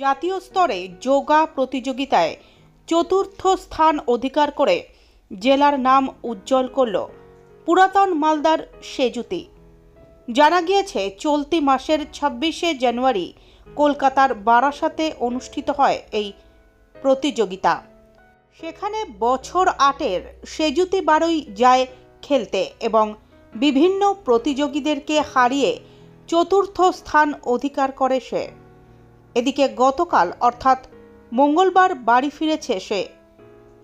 জাতীয় স্তরে যোগা প্রতিযোগিতায় চতুর্থ স্থান অধিকার করে জেলার নাম উজ্জ্বল করল পুরাতন মালদার সেজুতি। জানা গিয়েছে, চলতি মাসের ছাব্বিশে জানুয়ারি কলকাতার বারাসাতে অনুষ্ঠিত হয় এই প্রতিযোগিতা। সেখানে বছর আটের সেজুতি বারোই যায় খেলতে এবং বিভিন্ন প্রতিযোগীদেরকে হারিয়ে চতুর্থ স্থান অধিকার করে সে। এদিকে গতকাল, অর্থাৎ মঙ্গলবার বাড়ি ফিরেছে সে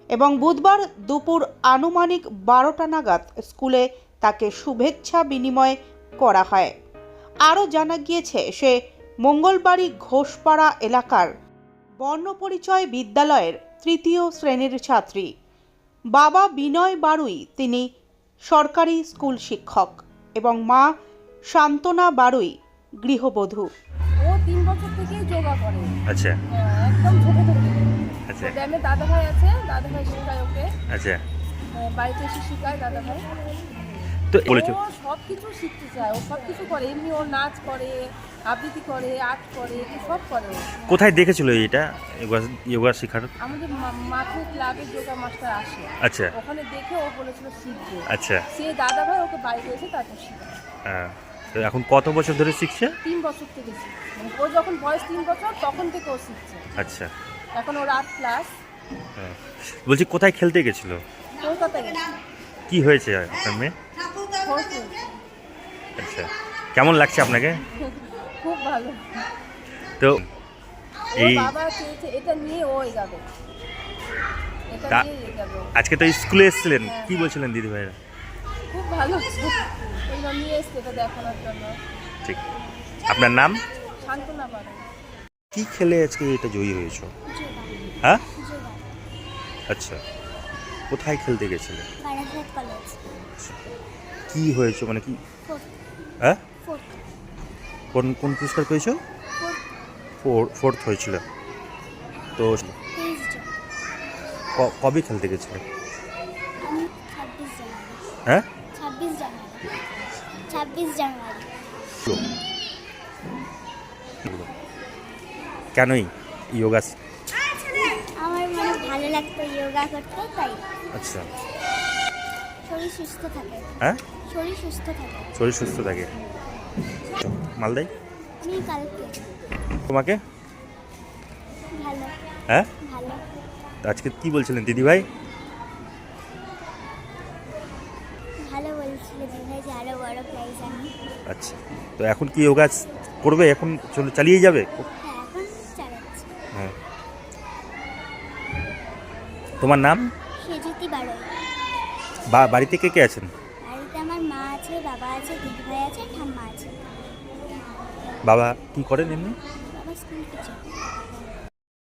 এবং বুধবার দুপুর আনুমানিক বারোটা নাগাদ স্কুলে তাকে শুভেচ্ছা বিনিময় করা হয়। আরও জানা গিয়েছে, সে মঙ্গলবারই ঘোষপাড়া এলাকার বর্ণপরিচয় বিদ্যালয়ের তৃতীয় শ্রেণির ছাত্রী। বাবা বিনয় বারুই, তিনি সরকারি স্কুল শিক্ষক এবং মা শান্তনা বারুই, গৃহবধূ। আচ্ছা। একদম ছোট থেকে আচ্ছা। ব্যায়ামে দাদা ভাই আছে দাদা ভাই শেখায় ওকে। আচ্ছা। বাড়িতে এসে শেখায় দাদা ভাই তো বলেছ ও সব কিছু শিখতে চায়। ও সব কিছু করে। এমনি ও নাচ করে আবৃত্তি করে আর্ট করে সব করে কোথায় দেখেছিল এটা যোগা যোগা শেখার? আমাদের মা- মাঠে ক্লাবে যোগা মাস্টার আসে। আচ্ছা। ওখানে দেখে ও বলেছিল শিখবে। আচ্ছা। সে দাদা ভাই ওকে বাড়িতে এসে তারপর শেখায়। হ্যাঁ। তো এখন কত বছর ধরে শিখছে? তিন বছর থেকে শিখছে। মানে ও যখন বয়স তিন বছর তখন থেকে ও শিখছে। আচ্ছা। এখন ওর আর্ট ক্লাস হ্যাঁ। বলছি কোথায় খেলতে গেছিল? গেছে। কি হয়েছে আপনার মেয়ে। আচ্ছা। কেমন লাগছে আপনাকে? খুব ভালো। তো ওর এই বাবা চেয়েছে এটা নিয়ে ও এগাবে। এটা তা- নিয়ে এগাবে ও। আজকে তো স্কুলে এসেছিলেন। কি বলছিলেন দিদি ভাইরা খুব ভালো। এগুলো নিয়ে এসছে এটা দেখানোর জন্য। ঠিক। আপনার নাম? পারে কি খেলে আজকে এটা জয়ী হয়েছ? হ্যাঁ? আচ্ছা। কোথায় খেলতে গেছিলে? কলেজ। কি হয়েছে মানে কি? হ্যাঁ? কোন কোন পুরস্কার পেয়েছ? ফোর্থ। ফোর ফোর্থ হয়েছিল। তো কবে খেলতে গেছিলে? হ্যাঁ? ছাব্বিশ জানুয়ারি। কেনই যোগা আমার মানে ভালো লাগতো যোগা করতে তাই। আচ্ছা। শরীর সুস্থ থাকে। হ্যাঁ? শরীর সুস্থ থাকে। শরীর সুস্থ থাকে। মালদাই? আমি কালকে। তোমাকে? ভালো। হ্যাঁ? ভালো। আজকে কি বলছিলেন দিদি ভাই ভালো বলছিল যে আরও বড় প্রাইজ আনি আচ্ছা তো এখন কি যোগা করবে? এখন চলে চালিয়ে যাবে? হ্যাঁ হ্যাঁ। তোমার নাম? সেজুতি বারোই। বা বাড়িতে কে কে আছেন? বাড়িতে আমার মা আছে বাবা আছে দিদিভাই আছে ঠাম্মা আছে। বাবা কি করেন এমনি?